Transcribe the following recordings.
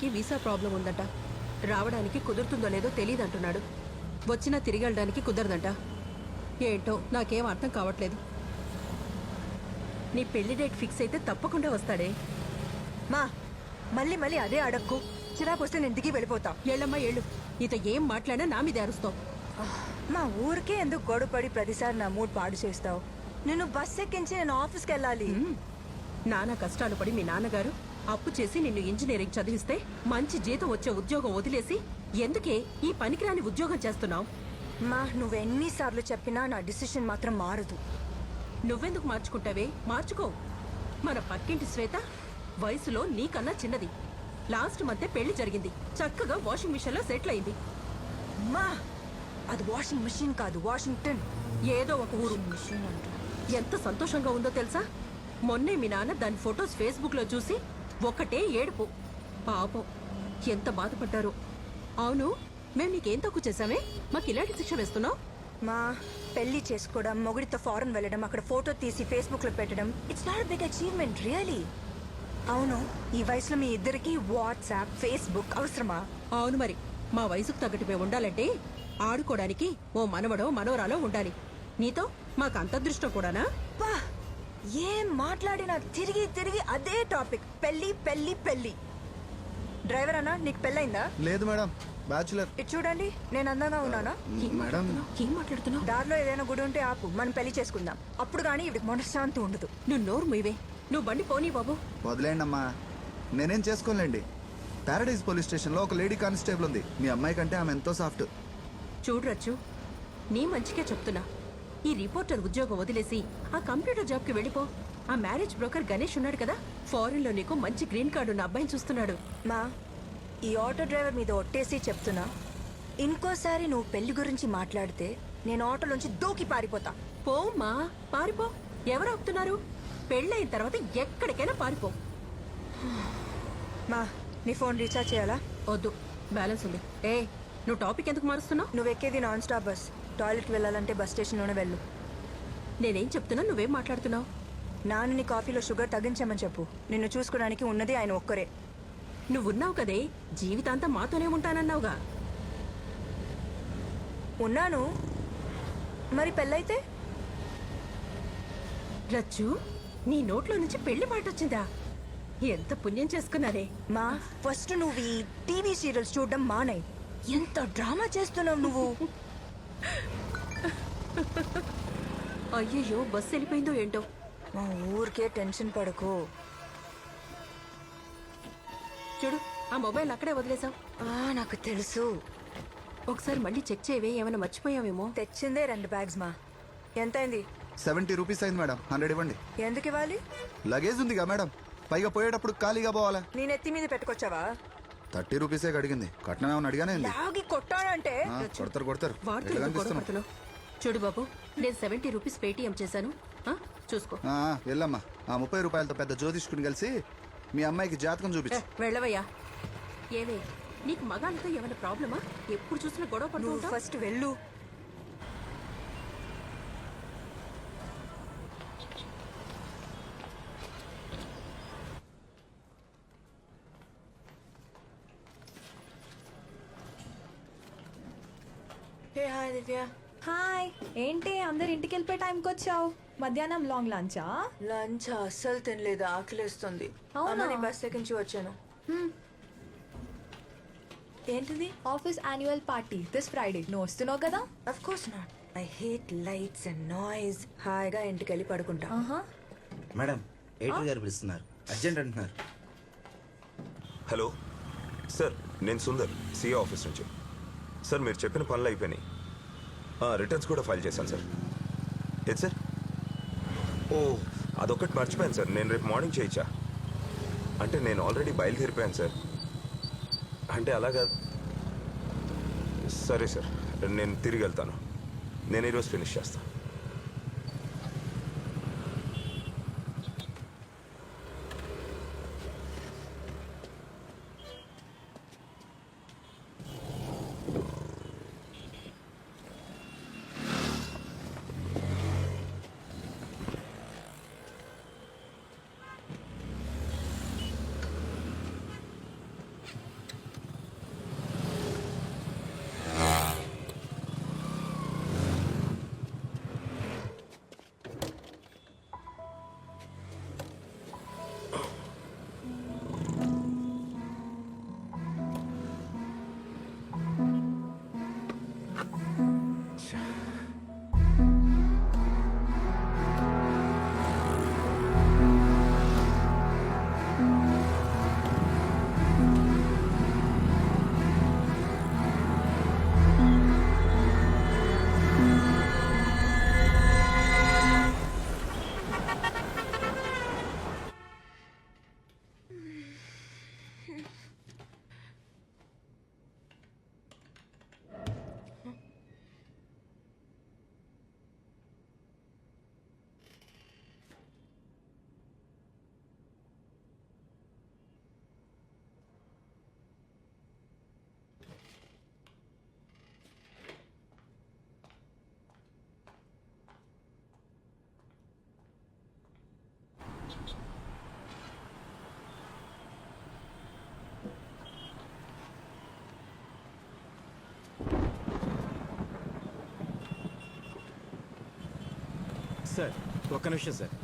కి visa problem ఉందంట. రావడానికి కుదురుతుందో లేదో తెలియదంటున్నాడు వచ్చినా తిరిగి వెళ్ళడానికి కుదరదంట. ఏంటో నాకేం అర్థం కావట్లేదు. నీ పెళ్ళి డేట్ ఫిక్స్ అయితే తప్పకుండా వస్తాడే. మా మళ్ళీ మళ్ళీ అదే అడక్కు. చిరాకు వస్తే నేను దిగి వెళ్ళిపోతా. ఏళ్ళమ్మా ఏళ్ళు. నీతో ఏం మాట్లాడినా నా మీద అరుస్తావు మా ఊరికే ఎందుకు గొడవపడి ప్రతిసారి నా మూడ్ పాడు చేస్తావు? నేను బస్ ఎక్కించి నేను ఆఫీస్కి వెళ్ళాలి. నానా కష్టాలు పడి మీ నాన్నగారు అప్పు చేసి నిన్ను ఇంజనీరింగ్ చదివిస్తే మంచి జీతం వచ్చే ఉద్యోగం వదిలేసి ఎందుకే ఈ పనికిరాని ఉద్యోగం చేస్తున్నావు? మా నువ్వు ఎన్నిసార్లు చెప్పినా నా డిసిషన్ మాత్రం మారదు. నువ్వెందుకు మార్చుకుంటావే? మార్చుకో. మన పక్కింటి శ్వేత వయసులో నీకన్నా చిన్నది. లాస్ట్ మధ్య పెళ్ళి జరిగింది. చక్కగా వాషింగ్ మిషన్లో సెటిల్ అయింది. మా అది వాషింగ్ మిషన్ కాదు వాషింగ్టన్. ఏదో ఒక ఊరు. మిషన్ అంట. ఎంత సంతోషంగా ఉందో తెలుసా? మొన్నే మీ నాన్న దాని ఫొటోస్ ఫేస్బుక్లో చూసి ఒక్కటే ఏడుపు. పాపం. ఎంత బాధపడ్డారు. అవును మేము నీకేం తక్కువ చేశామే? మాకు ఇలాంటి శిక్ష వేస్తున్నావు? మా పెళ్ళి చేసుకోవడం మొగుడితో ఫారెన్ వెళ్ళడం అక్కడ ఫోటో తీసి ఫేస్బుక్లో పెట్టడం it's not big achievement really అవును ఈ వయసులో మీ ఇద్దరికి వాట్సాప్ ఫేస్బుక్ అవసరమా? అవును మరి. మా వయసుకు తగ్గట్టు మేము ఉండాలంటే ఆడుకోవడానికి ఓ మనవడో మనవరాలో ఉండాలి. నీతో మాకు అంత అదృష్టం కూడానా ఏం మాట్లాడినా తిరిగి తిరిగి అదే టాపిక్. పెళ్ళి పెళ్ళి పెళ్ళి డ్రైవర్ అన్నా నీకు పెళ్ళైందా లేదు మేడం బ్యాచులర్. ఇటు చూడండి నేను అందంగా ఉన్నానా? ఏం మేడం. మాట్లాడుతున్నావ్? ఏం మాట్లాడుతున్నావు? దారిలో ఏదైనా గుడి ఉంటే ఆపు మనం పెళ్ళి చేసుకుందాం. అప్పుడు కానీ ఇవి మనశ్శాంతి ఉండదు. నువ్వు నోరు మీవే నువ్వు బండి పోనీ బాబు. వదిలేండి అమ్మా నేనేం చేసుకోలేండి పారడైజ్ పోలీస్ స్టేషన్లో ఒక లేడీ కానిస్టేబుల్ ఉంది. మీ అమ్మాయి కంటే ఆమె ఎంతో సాఫ్ట్. చూడరచ్చు నీ మంచికే చెప్తున్నా. ఈ రిపోర్టర్ ఉద్యోగం వదిలేసి ఆ కంప్యూటర్ జాబ్కి వెళ్ళిపో. ఆ మ్యారేజ్ బ్రోకర్ గణేష్ ఉన్నాడు కదా ఫారెన్లో నీకు మంచి గ్రీన్ కార్డు ఉన్న అబ్బాయిని చూస్తున్నాడు. మా ఈ ఆటో డ్రైవర్ మీద ఒట్టేసి చెప్తున్నా ఇంకోసారి నువ్వు పెళ్ళి గురించి మాట్లాడితే నేను ఆటోలోంచి దూకి పారిపోతా. పో మా పారిపో. ఎవరు ఆపుతున్నారు? పెళ్ళైన తర్వాత ఎక్కడికైనా పారిపో. మా నీ ఫోన్ రీఛార్జ్ చేయాలా? వద్దు బ్యాలెన్స్ ఉంది. ఏ నువ్వు టాపిక్ ఎందుకు మారుస్తున్నావు? నువ్వు ఎక్కేది నాన్ స్టాప్ బస్. టాయిలెట్కి వెళ్ళాలంటే బస్ స్టేషన్లోనే వెళ్ళు. నేనేం చెప్తున్నా? నువ్వేం మాట్లాడుతున్నావు? నాన్న నీ కాఫీలో షుగర్ తగ్గించమని చెప్పు. నిన్ను చూసుకోవడానికి ఉన్నది ఆయన ఒక్కరే. నువ్వున్నావు కదే? జీవితాంతం మాతోనే ఉంటానన్నావుగా. ఉన్నాను. మరి పెళ్ళైతే? రచ్చు నీ నోట్లో నుంచి పెళ్ళి మాట వచ్చిందా? ఎంత పుణ్యం చేసుకున్నారే. మా ఫస్ట్ నువ్వు ఈ టీవీ సీరియల్స్ చూడడం మానే ఎంత డ్రామా చేస్తున్నావు నువ్వు? అయ్యయ్యో బస్సు వెళ్ళిపోయిందో ఏంటో? మా ఊరికే టెన్షన్ పడకు. చూడు ఆ మొబైల్ అక్కడే వదిలేసావు. ఆ, నాకు తెలుసు. ఒకసారి మళ్ళీ చెక్ చేయవే ఏమైనా మర్చిపోయావేమో. తెచ్చిందే రెండు బ్యాగ్స్ మా. ఎంతైంది? సెవెంటీ రూపీస్ అయింది మేడం హండ్రెడ్ ఇవ్వండి. ఎందుకు ఇవ్వాలి? లగేజ్ ఉందిగా మేడం పైగా పోయేటప్పుడు ఖాళీగా పోవాలా? నీ నెత్తి మీద పెట్టుకొచ్చావా? థర్టీ రూపీసే అడిగింది కట్నం ఏమని అడిగానే లాగి కొట్టానంటే ఆ, కొడతారు కొడతారు. ఎందుకు? చూడు బాబు నేను సెవెంటీ రూపీస్ పేటిఎం చేశాను. ఆ, చూసుకో. ఆ, ఆ, వెళ్ళమ్మా. ఆ ముప్పై రూపాయలతో పెద్ద జ్యోతిష్కుని కలిసి మీ అమ్మాయికి జాతకం ఏ, చూపించు వెళ్ళవయ్యా. ఏవే నీకు మగాళ్ళతో ఏమైనా ప్రాబ్లమా? ఎప్పుడు చూసినా గొడవ పడుతూ నువ్వు ఉంటావ్? ఫస్ట్ వెళ్ళు హే హాయ్ దివ్య. హాయ్ ఏంటి? అందరు ఇంటికి వెళ్ళిపోయే టైంకి వచ్చావు? మధ్యాహ్నం లాంగ్ లంచా లంచ్ అస్సలు తినలేదు. ఆకలిస్తుంది. అవునా? బస్ ఎక్కించి వచ్చాను. ఏంటిది? Office annual party this Friday నువ్వు వస్తున్నావు కదా? Of course not I hate lights and noise హాయిగా ఇంటికి వెళ్ళి పడుకుంటా. ఆహా. మేడం ఎయిటర్ గారు పిలుస్తున్నారు. అర్జెంట్ అంటున్నారు. హలో సార్ నేను సుందర్ సిఏ ఆఫీస్ నుంచి. సార్ మీరు చెప్పిన పనులు అయిపోయినాయి. రిటర్న్స్ కూడా ఫైల్ చేశాను సార్ ఏది సార్ ఓ అదొక్కటి మర్చిపోయాను సార్ నేను రేపు మార్నింగ్ చేయొచ్చా అంటే నేను ఆల్రెడీ బయలుదేరిపోయాను సార్ అంటే అలాగా సరే సార్ నేను తిరిగి వెళ్తాను. నేను ఈరోజు ఫినిష్ చేస్తాను సార్. ఒక్క నిమిషం సార్.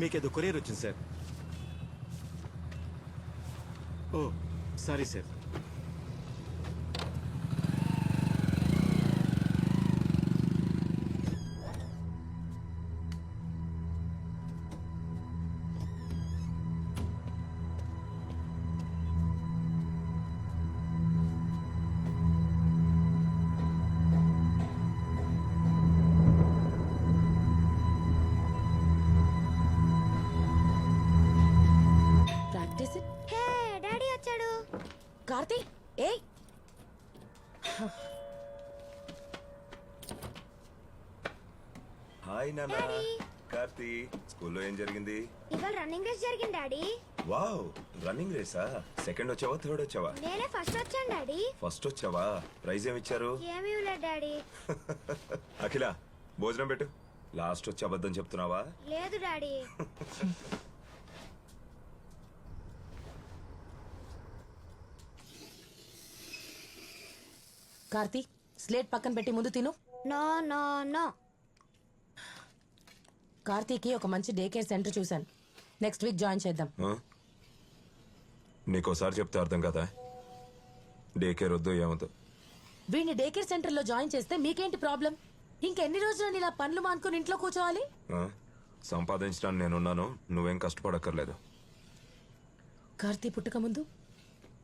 మీకేదో కొరియర్ వచ్చింది sir. Oh sorry sir. Karthi? ఏయ్! హాయ్ నాన్న. కార్తీ స్కూల్లో ఏం జరిగింది? ఇవాళ రన్నింగ్ రేస్ జరిగింది డాడీ. వావ్ రన్నింగ్ రేసా? సెకండ్ వచ్చావా థర్డ్ వచ్చావా? నేనే ఫస్ట్ వచ్చాను డాడీ. ఫస్ట్ వచ్చావా? ప్రైజ్ ఏమి ఇచ్చారు? ఏమీ లేదు డాడీ. అఖిల భోజనం పెట్టు. లాస్ట్ వచ్చి అబద్ధం చెప్తున్నావా? లేదు డాడీ. కార్తీ స్లేట్ పక్కన పెట్టి ముందు తిను. No no no. కార్తీకి ఒక మంచి డే కేర్ సెంటర్ చూశాను. నెక్స్ట్ వీక్ జాయిన్ చేద్దాం? నీకోసారి చెప్తే అర్థం కదా? డే కేర్ వద్దు ఏమొద్దు? వీడిని డే కేర్ సెంటర్లో జాయిన్ చేస్తే మీకేంటి ప్రాబ్లం? ఇంకెన్ని రోజులు ఇలా పనులు మానుకుని ఇంట్లో కూర్చోవాలి? సంపాదించడానికి నేనున్నాను నువ్వేం కష్టపడక్కర్లేదు. కార్తీ పుట్టక ముందు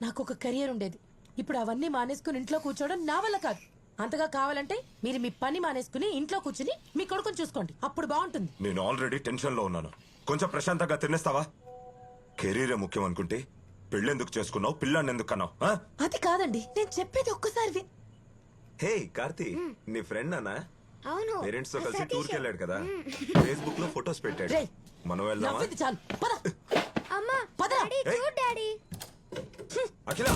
నాకు ఒక కెరియర్ ఉండేది. ఇప్పుడు అవన్నీ మానేసుకుని ఇంట్లో కూర్చోవడం నా వల్ల కాదు. అంతగా కావాలంటే మీరు మీ పని మానేసుకుని ఇంట్లో కూర్చుని మీ కొడుకుని చూసుకోండి. అప్పుడు బాగుంటుంది. నేను ఆల్రెడీ టెన్షన్లో ఉన్నాను. కొంచెం ప్రశాంతంగా తినేస్తావా? కెరీరే ముఖ్యం అనుకుంటే పెళ్ళెందుకు చేసుకున్నావు పిల్లాన్ని ఎందుకు కన్నావు ఆ? అది కాదండి నేను చెప్పేది ఒక్కసారి విన్ హే కార్తీ నీ ఫ్రెండ్ అన్నా అవును. పేరెంట్స్తో కలిసి. టూర్కి వెళ్ళాడు కదా. ఫేస్బుక్లో ఫొటోస్ పెట్టాడు. రేయ్, మనం వెళ్దామా? నవ్వింది చాలు. పద. అమ్మా పదరా. డాడీ ఏయ్. చూడు డాడీ. అఖిల!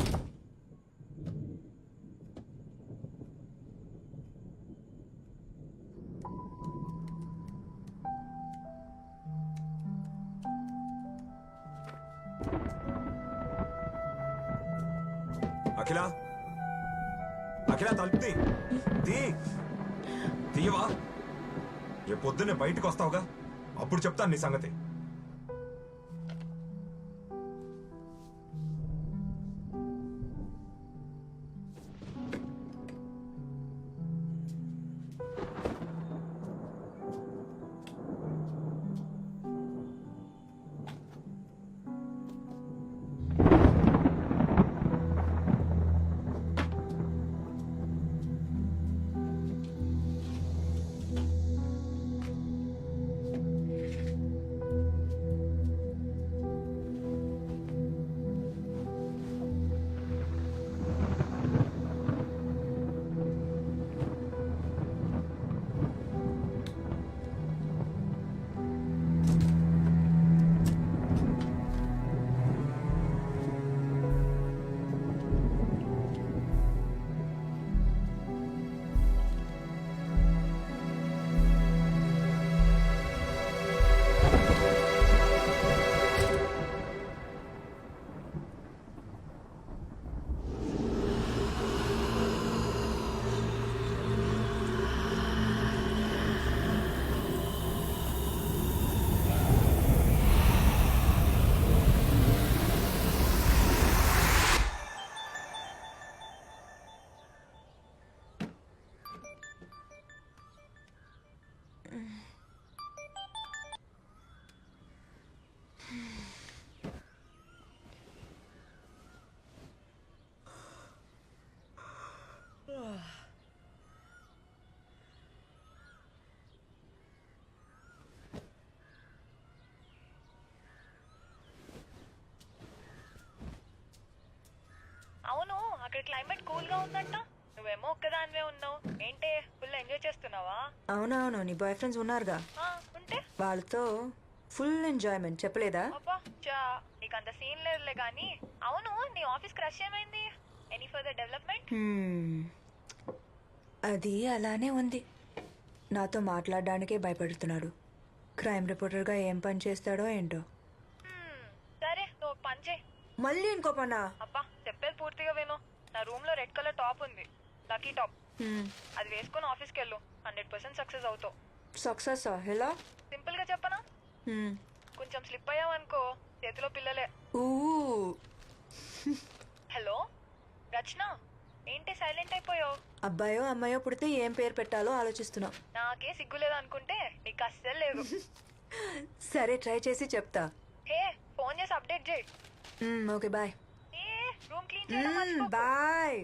తీ. తీయవా? రేపు పొద్దున్నే బయటకు వస్తావుగా అప్పుడు చెప్తాను నీ సంగతి. క్లైమేట్ కూల్గా ఉందంట? నువ్వేమో ఒక్కదానివే ఉన్నావు. ఏంటే ఫుల్ ఎంజాయ్ చేస్తున్నావా? అవునవును నీ బాయ్ ఫ్రెండ్స్ ఉన్నారుగా. ఆ, ఉంటే? వాళ్ళతో ఫుల్ ఎంజాయ్మెంట్ చెప్పలేదా? అబ్బా చా నీకు అంత సీన్ లేదులే కానీ అవును నీ ఆఫీస్ క్రష్ ఏమైంది? ఎనీ ఫర్దర్ డెవలప్మెంట్ హ్మ్. అది అలానే ఉంది. నాతో మాట్లాడడానికే భయపడుతున్నాడు. క్రైమ్ రిపోర్టర్గా ఏం పని చేస్తాడో ఏంటో. సరే నువ్వు పని చేయి. మళ్ళీ ఇంకో పనా? అబ్బా చెప్పేది పూర్తిగా విను. నా రూమ్లో రెడ్ కలర్ టాప్ ఉంది. లక్కీ టాప్ అది వేసుకొని ఆఫీస్కి వెళ్ళు. హండ్రెడ్ పర్సెంట్ సక్సెస్ అవుతావు. సక్సెస్ ఎలా? సింపుల్గా చెప్పనా? Hmm. కొంచెం స్లిప్ అయ్యావనుకో చేతిలో పిల్లలే. ఊ. హలో రచన ఏంటి సైలెంట్ అయిపోయావు? అబ్బాయో అమ్మాయో పుడితే ఏం పేరు పెట్టాలో ఆలోచిస్తున్నా. నాకే సిగ్గులేదు అనుకుంటే నీకు అస్సలు లేదు. సరే ట్రై చేసి చెప్తా. హే ఫోన్ చేసి అప్డేట్ చేయి. ఓకే బాయ్ ఏ రూమ్ క్లీన్ చేయడం మర్చిపోకు. బాయ్